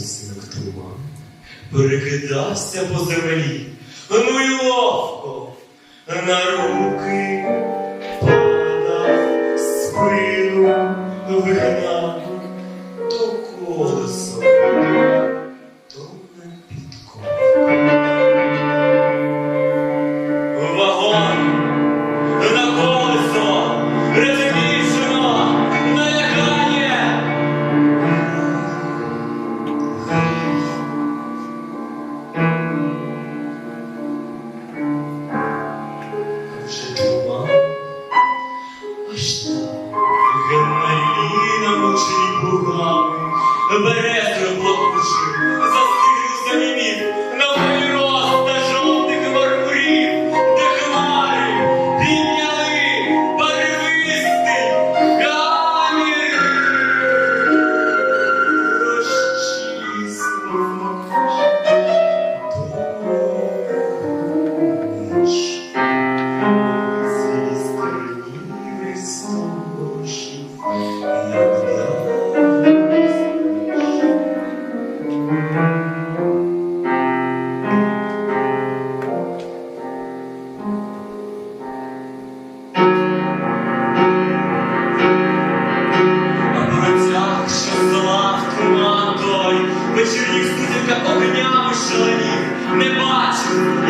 ознак туман, перекидався по землі ну й ловко на руки падав, спину вигнав до колесо. Yeah.